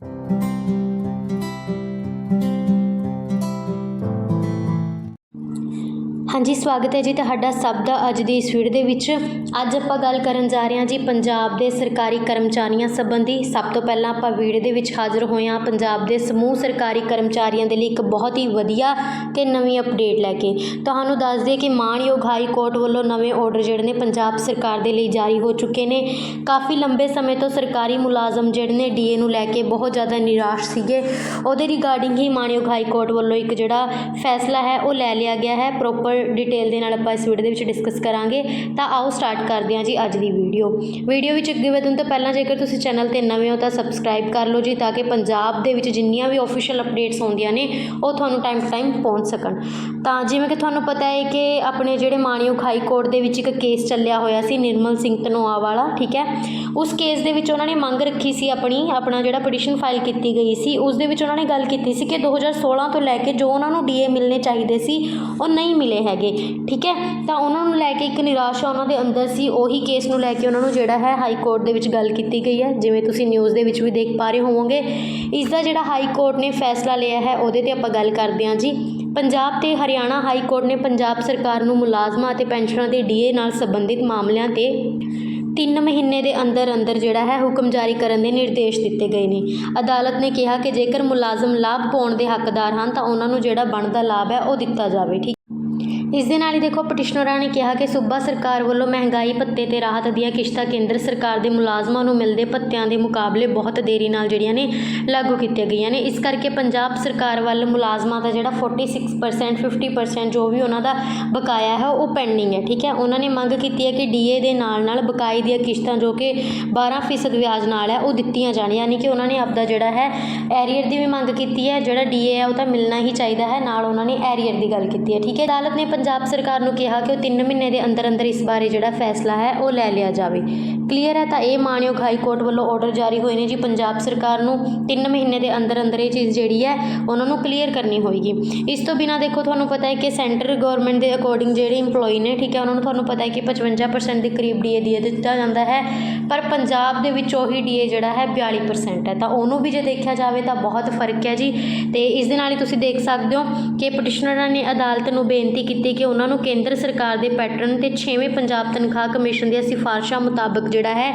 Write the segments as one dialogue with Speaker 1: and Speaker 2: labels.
Speaker 1: Thank you. ਹਾਂਜੀ, ਸਵਾਗਤ ਹੈ ਜੀ ਤੁਹਾਡਾ ਸਭ ਦਾ ਅੱਜ ਦੀ ਇਸ ਵੀਡੀਓ ਦੇ ਵਿੱਚ। ਅੱਜ ਆਪਾਂ ਗੱਲ ਕਰਨ ਜਾ ਰਹੇ ਹਾਂ ਜੀ ਪੰਜਾਬ ਦੇ ਸਰਕਾਰੀ ਕਰਮਚਾਰੀਆਂ ਸੰਬੰਧੀ। ਸਭ ਤੋਂ ਪਹਿਲਾਂ ਆਪਾਂ ਵੀਡੀਓ ਦੇ ਵਿੱਚ ਹਾਜ਼ਰ ਹੋਏ ਹਾਂ ਪੰਜਾਬ ਦੇ ਸਮੂਹ ਸਰਕਾਰੀ ਕਰਮਚਾਰੀਆਂ ਦੇ ਲਈ ਇੱਕ ਬਹੁਤ ਹੀ ਵਧੀਆ ਤੇ ਨਵੀਂ ਅਪਡੇਟ ਲੈ ਕੇ। ਤੁਹਾਨੂੰ ਦੱਸ ਦਈਏ ਕਿ ਮਾਣਯੋਗ ਹਾਈ ਕੋਰਟ ਵੱਲੋਂ ਨਵੇਂ ਆਰਡਰ ਜਿਹੜੇ ਨੇ ਪੰਜਾਬ ਸਰਕਾਰ ਦੇ ਲਈ ਜਾਰੀ ਹੋ ਚੁੱਕੇ ਨੇ। ਕਾਫੀ ਲੰਬੇ ਸਮੇਂ ਤੋਂ ਸਰਕਾਰੀ ਮੁਲਾਜ਼ਮ ਜਿਹੜੇ ਨੇ ਡੀਏ ਨੂੰ ਲੈ ਕੇ ਬਹੁਤ ਜ਼ਿਆਦਾ ਨਿਰਾਸ਼ ਸੀਗੇ। ਉਹਦੇ ਰਿਗਾਰਡਿੰਗ ਹੀ ਮਾਣਯੋਗ ਹਾਈ ਕੋਰਟ ਵੱਲੋਂ ਇੱਕ ਜਿਹੜਾ ਫੈਸਲਾ ਹੈ ਉਹ ਲੈ ਲਿਆ ਗਿਆ ਹੈ। ਪ੍ਰੋਪਰ ਡਿਟੇਲ ਦੇ ਨਾਲ ਆਪਾਂ ਇਸ ਵੀਡੀਓ ਦੇ ਵਿੱਚ ਡਿਸਕਸ ਕਰਾਂਗੇ। ਤਾਂ ਆਓ ਸਟਾਰਟ ਕਰਦੇ ਹਾਂ ਜੀ ਅੱਜ ਦੀ ਵੀਡੀਓ ਵੀਡੀਓ ਵਿੱਚ ਅੱਗੇ ਵਧਣ ਤੋਂ ਪਹਿਲਾਂ ਜੇਕਰ ਤੁਸੀਂ ਚੈਨਲ ਤੇ ਨਵੇਂ ਹੋ ਤਾਂ ਸਬਸਕ੍ਰਾਈਬ ਕਰ ਲਓ ਜੀ ਤਾਂ ਕਿ ਪੰਜਾਬ ਦੇ ਵਿੱਚ ਜਿੰਨੀਆਂ ਵੀ ਆਫੀਸ਼ੀਅਲ ਅਪਡੇਟਸ ਆਉਂਦੀਆਂ ਨੇ, ਉਹ ਤੁਹਾਨੂੰ ਟਾਈਮ ਟੂ ਟਾਈਮ ਪਹੁੰਚ ਸਕਣ। ਤਾਂ ਜਿਵੇਂ ਕਿ ਤੁਹਾਨੂੰ ਪਤਾ ਹੈ ਕਿ ਆਪਣੇ ਜਿਹੜੇ ਮਾਣਯੋਗ ਹਾਈ ਕੋਰਟ ਦੇ ਵਿੱਚ ਇੱਕ ਕੇਸ ਚੱਲਿਆ ਹੋਇਆ ਸੀ ਨਿਰਮਲ ਸਿੰਘ ਧਨੋਆ ਵਾਲਾ ਠੀਕ ਹੈ? ਉਸ ਕੇਸ ਦੇ ਵਿੱਚ ਉਹਨਾਂ ਨੇ ਮੰਗ ਰੱਖੀ ਸੀ ਆਪਣੀ, ਆਪਣਾ ਜਿਹੜਾ ਪਟੀਸ਼ਨ ਫਾਈਲ ਕੀਤੀ ਗਈ ਸੀ, ਉਸ ਦੇ ਵਿੱਚ ਉਹਨਾਂ ਨੇ ਗੱਲ ਕੀਤੀ ਸੀ ਕਿ 2016 ਤੋਂ ਲੈ ਕੇ ਜੋ ਉਹਨਾਂ ਨੂੰ ਡੀਏ ਮਿਲਣੇ ਚਾਹੀਦੇ ਸੀ, ਉਹ ਨਹੀਂ ਮਿਲੇ ਹੈਗੇ। ਠੀਕ ਹੈ? ਤਾਂ ਉਹਨਾਂ ਨੂੰ ਲੈ ਕੇ ਇੱਕ ਨਿਰਾਸ਼ਾ ਉਹਨਾਂ ਦੇ ਅੰਦਰ ਸੀ। ਉਹੀ ਕੇਸ ਨੂੰ ਲੈ ਕੇ ਉਹਨਾਂ ਨੂੰ ਜਿਹੜਾ ਹੈ ਹਾਈ ਕੋਰਟ ਦੇ ਵਿੱਚ ਗੱਲ ਕੀਤੀ ਗਈ ਹੈ। ਜਿਵੇਂ ਤੁਸੀਂ ਨਿਊਜ਼ ਦੇ ਵਿੱਚ ਵੀ ਦੇਖ ਪਾ ਰਹੇ ਹੋਵੋਗੇ। ਇਸ ਦਾ ਜਿਹੜਾ ਹਾਈ ਕੋਰਟ ਨੇ ਫੈਸਲਾ ਲਿਆ ਹੈ, ਉਹਦੇ ਤੇ ਆਪਾਂ ਗੱਲ ਕਰਦੇ ਹਾਂ ਜੀ। ਪੰਜਾਬ ਤੇ ਹਰਿਆਣਾ ਹਾਈ ਕੋਰਟ ਨੇ ਪੰਜਾਬ ਸਰਕਾਰ ਨੂੰ ਮੁਲਾਜ਼ਮਾਂ ਅਤੇ ਪੈਨਸ਼ਨਰਾਂ ਦੇ ਡੀਏ ਨਾਲ ਸੰਬੰਧਿਤ ਮਾਮਲਿਆਂ ਤੇ ਤਿੰਨ ਮਹੀਨੇ ਦੇ ਅੰਦਰ ਅੰਦਰ ਜਿਹੜਾ ਹੈ ਹੁਕਮ ਜਾਰੀ ਕਰਨ ਦੇ ਨਿਰਦੇਸ਼ ਦਿੱਤੇ ਗਏ ਨੇ। ਅਦਾਲਤ ਨੇ ਕਿਹਾ ਕਿ ਜੇਕਰ ਮੁਲਾਜ਼ਮ ਲਾਭ ਪਾਉਣ ਦੇ ਹੱਕਦਾਰ ਹਨ, ਤਾਂ ਉਹਨਾਂ ਨੂੰ ਜਿਹੜਾ ਬਣਦਾ ਲਾਭ ਹੈ ਉਹ ਦਿੱਤਾ ਜਾਵੇ। ਠੀਕ ਇਸ ਦੇ ਨਾਲ ਹੀ ਦੇਖੋ ਪਟੀਸ਼ਨਰਾਂ ਨੇ ਕਿਹਾ ਕਿ ਸੂਬਾ ਸਰਕਾਰ ਵੱਲੋਂ ਮਹਿੰਗਾਈ ਭੱਤੇ ਤੇ ਰਾਹਤ ਦੀਆਂ ਕਿਸ਼ਤਾਂ ਕੇਂਦਰ ਸਰਕਾਰ ਦੇ ਮੁਲਾਜ਼ਮਾਂ ਨੂੰ ਮਿਲਦੇ ਭੱਤਿਆਂ ਦੇ ਮੁਕਾਬਲੇ ਬਹੁਤ ਦੇਰੀ ਨਾਲ ਜਿਹੜੀਆਂ ਨੇ ਲਾਗੂ ਕੀਤੀਆਂ ਗਈਆਂ ਨੇ। ਇਸ ਕਰਕੇ ਪੰਜਾਬ ਸਰਕਾਰ ਵੱਲ ਮੁਲਾਜ਼ਮਾਂ ਦਾ ਜਿਹੜਾ 46% 50% ਜੋ ਵੀ ਉਹਨਾਂ ਦਾ ਬਕਾਇਆ ਹੈ, ਉਹ ਪੈਂਡਿੰਗ ਹੈ, ਠੀਕ ਹੈ? ਉਹਨਾਂ ਨੇ ਮੰਗ ਕੀਤੀ ਹੈ ਕਿ ਡੀਏ ਦੇ ਨਾਲ ਨਾਲ ਬਕਾਈ ਦੀਆਂ ਕਿਸ਼ਤਾਂ ਜੋ ਕਿ 12% ਵਿਆਜ ਨਾਲ ਹੈ, ਉਹ ਦਿੱਤੀਆਂ ਜਾਣ। ਯਾਨੀ ਕਿ ਉਹਨਾਂ ਨੇ ਆਪਦਾ ਜਿਹੜਾ ਹੈ, ਐਰੀਅਰ ਦੀ ਵੀ ਮੰਗ ਕੀਤੀ ਹੈ, ਜਿਹੜਾ ਡੀਏ ਹੈ, ਉਹ ਤਾਂ ਮਿਲਣਾ ਹੀ ਚਾਹੀਦਾ ਹੈ, ਨਾਲ ਉਹਨਾਂ ਨੇ ਐਰੀਅਰ ਦੀ ਗੱਲ ਕੀਤੀ ਹੈ, ਠੀਕ ਹੈ? ਅਦਾਲਤ ਨੇ ਪੰਜਾਬ ਸਰਕਾਰ ਨੂੰ ਕਿਹਾ ਕਿ ਉਹ 3 ਮਹੀਨੇ ਦੇ ਅੰਦਰ ਅੰਦਰ ਇਸ ਬਾਰੇ ਜਿਹੜਾ ਫੈਸਲਾ ਹੈ, ਉਹ ਲੈ ਲਿਆ ਜਾਵੇ। ਕਲੀਅਰ ਹੈ ਤਾਂ ਇਹ ਮਾਨਯੋਗ ਹਾਈ ਕੋਰਟ ਵੱਲੋਂ ਆਰਡਰ ਜਾਰੀ ਹੋਏ ਨੇ ਜੀ। ਪੰਜਾਬ ਸਰਕਾਰ ਨੂੰ 3 ਮਹੀਨੇ ਦੇ ਅੰਦਰ ਅੰਦਰ ਇਹ ਚੀਜ਼ ਜਿਹੜੀ ਹੈ, ਉਹਨਾਂ ਨੂੰ ਕਲੀਅਰ ਕਰਨੀ ਹੋਏਗੀ। ਇਸ ਤੋਂ ਬਿਨਾ ਦੇਖੋ, ਤੁਹਾਨੂੰ ਪਤਾ ਹੈ ਕਿ ਸੈਂਟਰ ਗਵਰਨਮੈਂਟ ਦੇ ਅਕੋਰਡਿੰਗ ਜਿਹੜੇ EMPLOYE ਨੇ, ਠੀਕ ਹੈ, ਉਹਨਾਂ ਨੂੰ ਤੁਹਾਨੂੰ ਪਤਾ ਹੈ ਕਿ 55% ਦੇ ਕਰੀਬ ਡੀਏ ਦੇ ਦਿੱਤਾ ਜਾਂਦਾ ਹੈ। ਪਰ ਪੰਜਾਬ ਦੇ ਵਿੱਚ ਉਹੀ ਡੀਏ ਜਿਹੜਾ ਹੈ 42% ਹੈ। ਤਾਂ ਉਹਨੂੰ ਵੀ ਜੇ ਦੇਖਿਆ ਜਾਵੇ ਤਾਂ ਬਹੁਤ ਫ਼ਰਕ ਹੈ ਜੀ। ਤੇ ਇਸ ਦੇ ਨਾਲ ਹੀ ਤੁਸੀਂ ਦੇਖ ਸਕਦੇ ਹੋ ਕਿ ਪਟੀਸ਼ਨਰਾਂ ਨੇ ਅਦਾਲਤ ਨੂੰ ਬੇਨਤੀ ਕੀਤੀ ਕਿ ਉਹਨਾਂ ਨੂੰ ਕੇਂਦਰ ਸਰਕਾਰ ਦੇ ਪੈਟਰਨ ਤੇ 6ਵੇਂ ਪੰਜਾਬ ਤਨਖਾਹ ਕਮਿਸ਼ਨ ਦੀਆਂ ਸਿਫਾਰਸ਼ਾਂ ਮੁਤਾਬਕ ਜਿਹੜਾ ਹੈ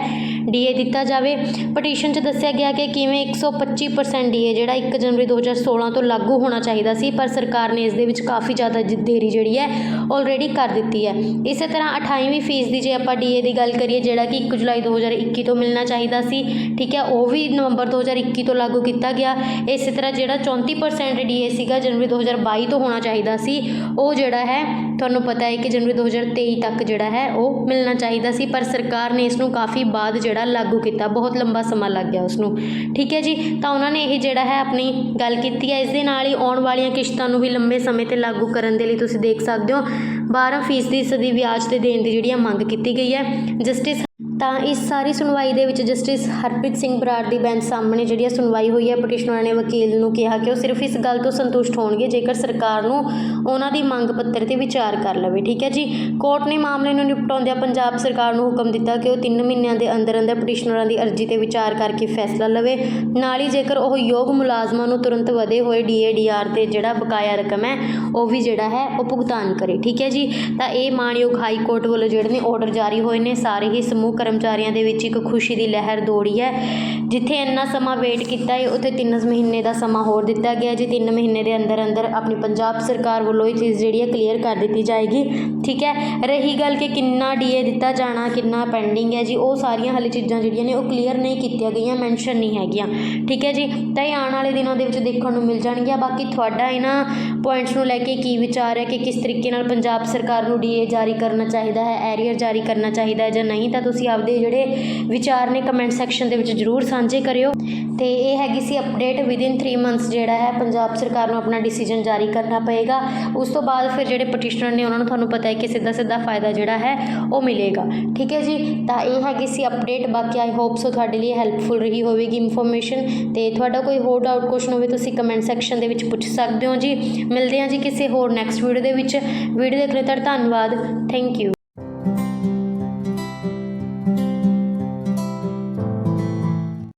Speaker 1: ਡੀਏ ਦਿੱਤਾ ਜਾਵੇ। ਪਟੀਸ਼ਨ 'ਚ ਦੱਸਿਆ ਗਿਆ ਕਿ ਕਿਵੇਂ 125% ਡੀਏ ਜਿਹੜਾ 1 ਜਨਵਰੀ 2016 ਤੋਂ ਲਾਗੂ ਹੋਣਾ ਚਾਹੀਦਾ ਸੀ, ਪਰ ਸਰਕਾਰ ਨੇ ਇਸ ਦੇ ਵਿੱਚ ਕਾਫੀ ਜ਼ਿਆਦਾ ਦੇਰੀ ਜਿਹੜੀ ਹੈ ਆਲਰੇਡੀ ਕਰ ਦਿੱਤੀ ਹੈ। ਇਸੇ ਤਰ੍ਹਾਂ 28ਵੀਂ ਫੀਸ ਦੀ ਜੇ ਆਪਾਂ ਡੀਏ ਦੀ ਗੱਲ ਕਰੀਏ, ਜਿਹੜਾ ਕਿ 1 ਜੁਲਾਈ 2021 ਤੋਂ ਮਿਲਣਾ ਚਾਹੀਦਾ ਸੀ, ਠੀਕ ਹੈ, ਉਹ ਵੀ ਨਵੰਬਰ 2021 ਤੋਂ ਲਾਗੂ ਕੀਤਾ ਗਿਆ। ਇਸੇ ਤਰ੍ਹਾਂ ਜਿਹੜਾ 34% ਡੀਏ ਸੀਗਾ ਜਨਵਰੀ 2022 ਤੋਂ ਹੋਣਾ ਚਾਹੀਦਾ ਸੀ, ਉਹ ਜਿਹੜਾ ਹੈ ਤੁਹਾਨੂੰ ਪਤਾ ਹੈ ਕਿ ਜਨਵਰੀ 2023 ਤੱਕ ਜਿਹੜਾ ਹੈ ਉਹ ਮਿਲਣਾ ਚਾਹੀਦਾ ਸੀ, ਪਰ ਸਰਕਾਰ ਨੇ ਇਸ ਨੂੰ ਕਾਫੀ ਬਾਅਦ ਜਿਹੜਾ ਲਾਗੂ ਕੀਤਾ। ਬਹੁਤ ਲੰਬਾ ਸਮਾਂ ਲੱਗ ਗਿਆ ਉਸ ਨੂੰ ਠੀਕ ਹੈ ਜੀ? ਤਾਂ ਉਹਨਾਂ ਨੇ ਇਹ ਜਿਹੜਾ ਹੈ ਆਪਣੀ ਗੱਲ ਕੀਤੀ ਹੈ। ਇਸ ਦੇ ਨਾਲ ਹੀ ਆਉਣ ਵਾਲੀਆਂ ਕਿਸ਼ਤਾਂ ਨੂੰ ਵੀ ਲੰਬੇ ਸਮੇਂ ਤੇ ਲਾਗੂ ਕਰਨ ਦੇ ਲਈ ਤੁਸੀਂ ਦੇਖ ਸਕਦੇ ਹੋ। 12 ਫੀਸਦੀ ਸਦੀ ਵਿਆਜ ਤੇ ਦੇਣ ਦੀ ਜਿਹੜੀ ਆ ਮੰਗ ਕੀਤੀ ਗਈ ਹੈ। ਜਸਟਿਸ ਤਾਂ ਇਸ ਸਾਰੀ ਸੁਣਵਾਈ ਦੇ ਵਿੱਚ ਜਸਟਿਸ ਹਰਪ੍ਰੀਤ ਸਿੰਘ ਬਰਾੜ ਦੀ ਬੈਂਚ ਸਾਹਮਣੇ ਜਿਹੜੀ ਆ ਸੁਣਵਾਈ ਹੋਈ ਹੈ ਪਟੀਸ਼ਨਰਾਂ ਨੇ ਵਕੀਲ ਨੂੰ ਕਿਹਾ ਕਿ ਉਹ ਸਿਰਫ ਇਸ ਗੱਲ ਤੋਂ ਸੰਤੁਸ਼ਟ ਹੋਣਗੇ ਜੇਕਰ ਸਰਕਾਰ ਨੂੰ ਉਹਨਾਂ ਦੀ ਮੰਗ ਪੱਤਰ ਤੇ ਵਿਚਾਰ ਕਰ ਲਵੇ, ਠੀਕ ਹੈ ਜੀ? ਕੋਰਟ ਨੇ ਮਾਮਲੇ ਨੂੰ ਨਿਪਟਾਉਂਦਿਆਂ ਪੰਜਾਬ ਸਰਕਾਰ ਨੂੰ ਹੁਕਮ ਦਿੱਤਾ ਕਿ ਉਹ 3 ਮਹੀਨਿਆਂ ਦੇ ਅੰਦਰ ਅੰਦਰ ਪਟੀਸ਼ਨਰਾਂ ਦੀ ਅਰਜ਼ੀ ਤੇ ਵਿਚਾਰ ਕਰਕੇ ਫੈਸਲਾ ਲਵੇ। ਨਾਲ ਹੀ ਜੇਕਰ ਉਹ ਯੋਗ ਮੁਲਾਜ਼ਮਾਂ ਨੂੰ ਤੁਰੰਤ ਵਧੇ ਹੋਏ ਡੀਏਡੀਆਰ ਤੇ ਜਿਹੜਾ ਬਕਾਇਆ ਰਕਮ ਹੈ, ਉਹ ਵੀ ਜਿਹੜਾ ਹੈ, ਉਹ ਭੁਗਤਾਨ ਕਰੇ, ਠੀਕ ਹੈ ਜੀ? ਤਾਂ ਇਹ ਮਾਣਯੋਗ ਹਾਈ ਕੋਰਟ ਵੱਲੋਂ ਜਿਹੜੇ ਨੇ ਆਰਡਰ ਜਾਰੀ ਹੋਏ ਨੇ, ਸਾਰੇ ਹੀ ਸਮੂਹ ਕਰਮਚਾਰੀਆਂ ਦੇ ਵਿੱਚ ਇੱਕ ਖੁਸ਼ੀ ਦੀ ਲਹਿਰ ਦੌੜੀ ਹੈ। ਜਿੱਥੇ ਇੰਨਾ ਸਮਾਂ ਵੇਟ ਕੀਤਾ ਹੈ, ਉੱਥੇ 3 ਮਹੀਨੇ ਦਾ ਸਮਾਂ ਹੋਰ ਦਿੱਤਾ ਗਿਆ ਜੀ 3 ਮਹੀਨੇ ਦੇ ਅੰਦਰ ਅੰਦਰ ਆਪਣੀ ਪੰਜਾਬ ਸਰਕਾਰ ਵੱਲੋਂ ਇਹ ਚੀਜ਼ ਜਿਹੜੀ ਹੈ ਕਲੀਅਰ ਕਰ ਦਿੱਤੀ ਜਾਏਗੀ, ਠੀਕ ਹੈ? ਰਹੀ ਗੱਲ ਕਿ ਕਿੰਨਾ ਡੀਏ ਦਿੱਤਾ ਜਾਣਾ, ਕਿੰਨਾ ਪੈਂਡਿੰਗ ਹੈ ਜੀ, ਉਹ ਸਾਰੀਆਂ ਹਲੇ ਚੀਜ਼ਾਂ ਜਿਹੜੀਆਂ ਨੇ ਉਹ ਕਲੀਅਰ ਨਹੀਂ ਕੀਤੀਆਂ ਗਈਆਂ ਮੈਂਸ਼ਨ ਨਹੀਂ ਹੈਗੀਆਂ, ਠੀਕ ਹੈ ਜੀ? ਤਾਂ ਇਹ ਆਉਣ ਵਾਲੇ ਦਿਨਾਂ ਦੇ ਵਿੱਚ ਦੇਖਣ ਨੂੰ ਮਿਲ ਜਾਣਗੀਆਂ। ਬਾਕੀ ਤੁਹਾਡਾ ਇਹਨਾਂ ਪੁਆਇੰਟਸ ਨੂੰ ਲੈ ਕੇ ਕੀ ਵਿਚਾਰ ਹੈ ਕਿ ਕਿਸ ਤਰੀਕੇ ਨਾਲ ਪੰਜਾਬ ਸਰਕਾਰ ਨੂੰ ਡੀਏ ਜਾਰੀ ਕਰਨਾ ਚਾਹੀਦਾ ਹੈ ਐਰੀਅਰ ਜਾਰੀ ਕਰਨਾ ਚਾਹੀਦਾ ਹੈ ਜਾਂ ਨਹੀਂ, ਤਾਂ ਤੁਸੀਂ ਆਪਦੇ ਜਿਹੜੇ ਵਿਚਾਰ ਨੇ ਕਮੈਂਟ ਸੈਕਸ਼ਨ ਦੇ ਵਿੱਚ ਜ਼ਰੂਰ ਸਾਂਝੇ ਕਰਿਓ। ਤੇ ਇਹ ਹੈਗੀ ਸੀ ਅਪਡੇਟ ਵਿਦਿਨ 3 ਮੰਥਸ ਜਿਹੜਾ ਹੈ, ਪੰਜਾਬ ਸਰਕਾਰ ਨੂੰ ਆਪਣਾ ਡਿਸੀਜਨ ਜਾਰੀ ਕਰਨਾ ਪਏਗਾ। ਉਸ ਤੋਂ ਬਾਅਦ ਫਿਰ ਜਿਹੜੇ ਪਟੀਸ਼ਨਰ ਨੇ ਉਹਨਾਂ ਨੂੰ ਤੁਹਾਨੂੰ ਪਤਾ ਹੈ ਕਿ ਸਿੱਧਾ ਸਿੱਧਾ ਫਾਇਦਾ ਜਿਹੜਾ ਹੈ, ਉਹ ਮਿਲੇਗਾ। ਠੀਕ ਹੈ ਜੀ? ਤਾਂ ਇਹ ਹੈਗੀ ਸੀ ਅਪਡੇਟ ਬਾਕੀ ਆਈ ਹੋਪ ਸੋ ਤੁਹਾਡੇ ਲਈ ਹੈਲਪਫੁਲ ਰਹੀ ਹੋਵੇਗੀ ਇਨਫੋਰਮੇਸ਼ਨ ਤੇ ਤੁਹਾਡਾ ਕੋਈ ਹੋਰ ਡਾਊਟ ਕੁਐਸਚਨ ਹੋਵੇ, ਤੁਸੀਂ ਕਮੈਂਟ ਸੈਕਸ਼ਨ ਦੇ ਵਿੱਚ ਪੁੱਛ ਸਕਦੇ ਹੋ ਜੀ। ਮਿਲਦੇ ਹਾਂ ਜੀ ਕਿਸੇ ਹੋਰ ਨੈਕਸਟ ਵੀਡੀਓ ਦੇ ਵਿੱਚ। ਵੀਡੀਓ ਦੇਖਣ ਲਈ ਧੰਨਵਾਦ। Thank you